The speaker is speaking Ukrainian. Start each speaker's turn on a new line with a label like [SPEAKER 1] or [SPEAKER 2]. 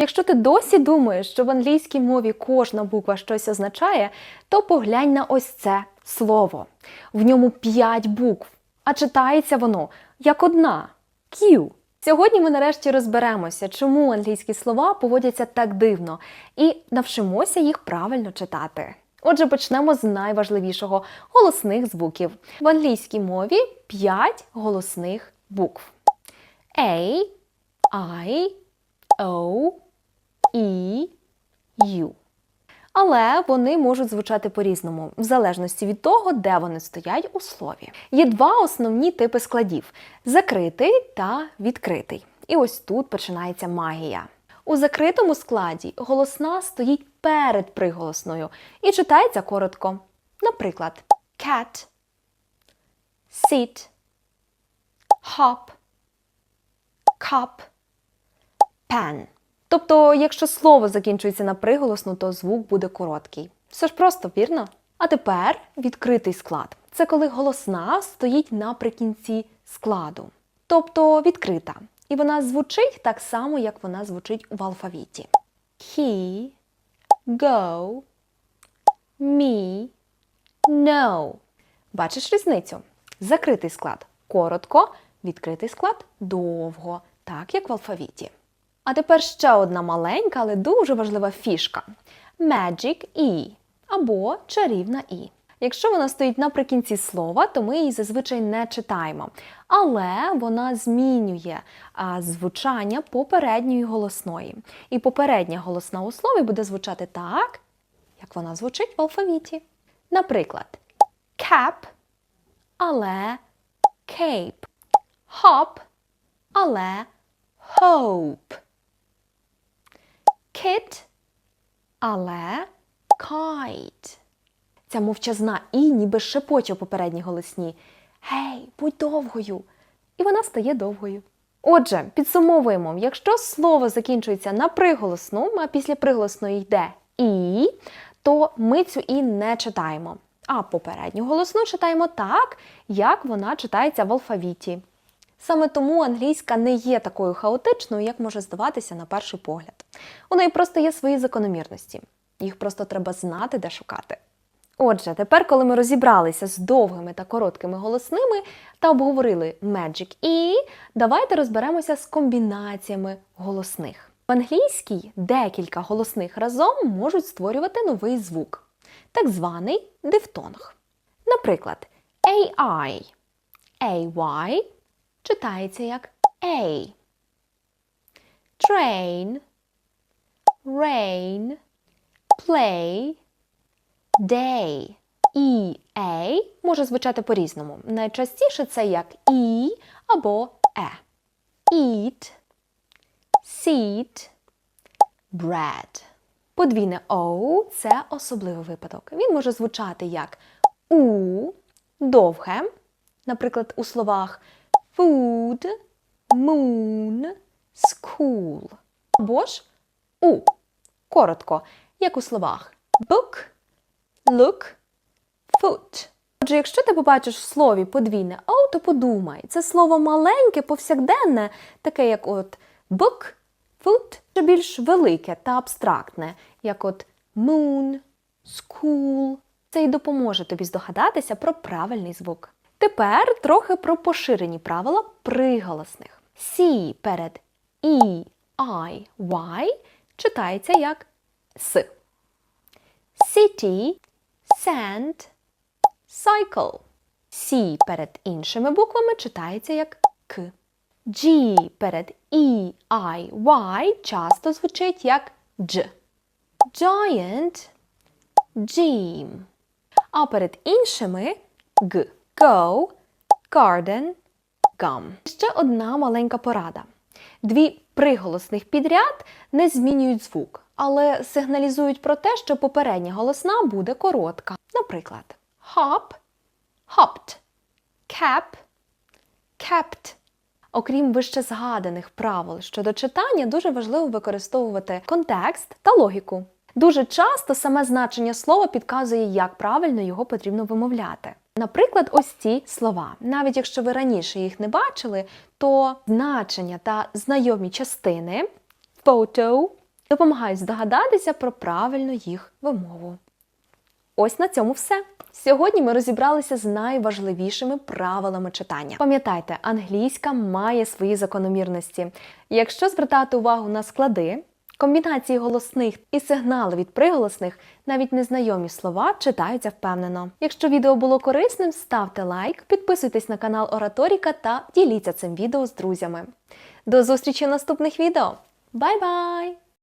[SPEAKER 1] Якщо ти досі думаєш, що в англійській мові кожна буква щось означає, то поглянь на ось це слово. В ньому 5 букв, а читається воно як одна Q. Сьогодні ми нарешті розберемося, чому англійські слова поводяться так дивно, і навчимося їх правильно читати. Отже, почнемо з найважливішого голосних звуків. В англійській мові 5 голосних букв: A, I, O, E, U. Але вони можуть звучати по-різному, в залежності від того, де вони стоять у слові. Є два основні типи складів: закритий та відкритий. І ось тут починається магія. У закритому складі голосна стоїть перед приголосною і читається коротко. Наприклад, cat, sit, hop, cup, pen. Тобто, якщо слово закінчується на приголосну, то звук буде короткий. Все ж просто, вірно? А тепер відкритий склад. Це коли голосна стоїть наприкінці складу. Тобто відкрита. І вона звучить так само, як вона звучить в алфавіті. He, go, me, no. Бачиш різницю? Закритий склад коротко, відкритий склад довго, так як в алфавіті. А тепер ще одна маленька, але дуже важлива фішка: Magic E або чарівна І. Якщо вона стоїть наприкінці слова, то ми її зазвичай не читаємо. Але вона змінює а, звучання попередньої голосної. І попередня голосна у слові буде звучати так, як вона звучить в алфавіті. Наприклад, cap, але cape, hop, але hope. Kit, але kite. Ця мовчазна і ніби шепоче у попередній голосні. Гей, будь довгою. І вона стає довгою. Отже, підсумовуємо, якщо слово закінчується на приголосну, а після приголосної йде і, то ми цю і не читаємо. А попередню голосну читаємо так, як вона читається в алфавіті. Саме тому англійська не є такою хаотичною, як може здаватися на перший погляд. У неї просто є свої закономірності. Їх просто треба знати, де шукати. Отже, тепер, коли ми розібралися з довгими та короткими голосними та обговорили Magic E, давайте розберемося з комбінаціями голосних. В англійській декілька голосних разом можуть створювати новий звук, так званий дифтонг. Наприклад, AI, AY читається як A. Train, rain, play, day. І A може звучати по-різному. Найчастіше це як І або Е. Eat, seat, bread. Подвійне O – це особливий випадок. Він може звучати як У довге, наприклад, у словах food, moon, school. Або ж У коротко, як у словах book, look, foot. Отже, якщо ти побачиш в слові подвійне «о», то подумай, це слово маленьке, повсякденне, таке як от book, foot, чи більш велике та абстрактне, як от moon, school. Це й допоможе тобі здогадатися про правильний звук. Тепер трохи про поширені правила приголосних. Сі перед І, I, Y читається як С. City, sand, cycle. Сі перед іншими буквами читається як К. G перед E, I, Y часто звучить як Дж. Giant, gym. А перед іншими Г. Go, garden, gum. Ще одна маленька порада. Дві приголосних підряд не змінюють звук, але сигналізують про те, що попередня голосна буде коротка. Наприклад, hop, hopped, cap, kept. Окрім вище згаданих правил щодо читання, дуже важливо використовувати контекст та логіку. Дуже часто саме значення слова підказує, як правильно його потрібно вимовляти. Наприклад, ось ці слова. Навіть якщо ви раніше їх не бачили, то значення та знайомі частини photo, допомагають здогадатися про правильну їх вимову. Ось на цьому все. Сьогодні ми розібралися з найважливішими правилами читання. Пам'ятайте, англійська має свої закономірності. Якщо звертати увагу на склади, комбінації голосних і сигнали від приголосних, навіть незнайомі слова читаються впевнено. Якщо відео було корисним, ставте лайк, підписуйтесь на канал Ораторіка та діліться цим відео з друзями. До зустрічі в наступних відео. Бай-бай!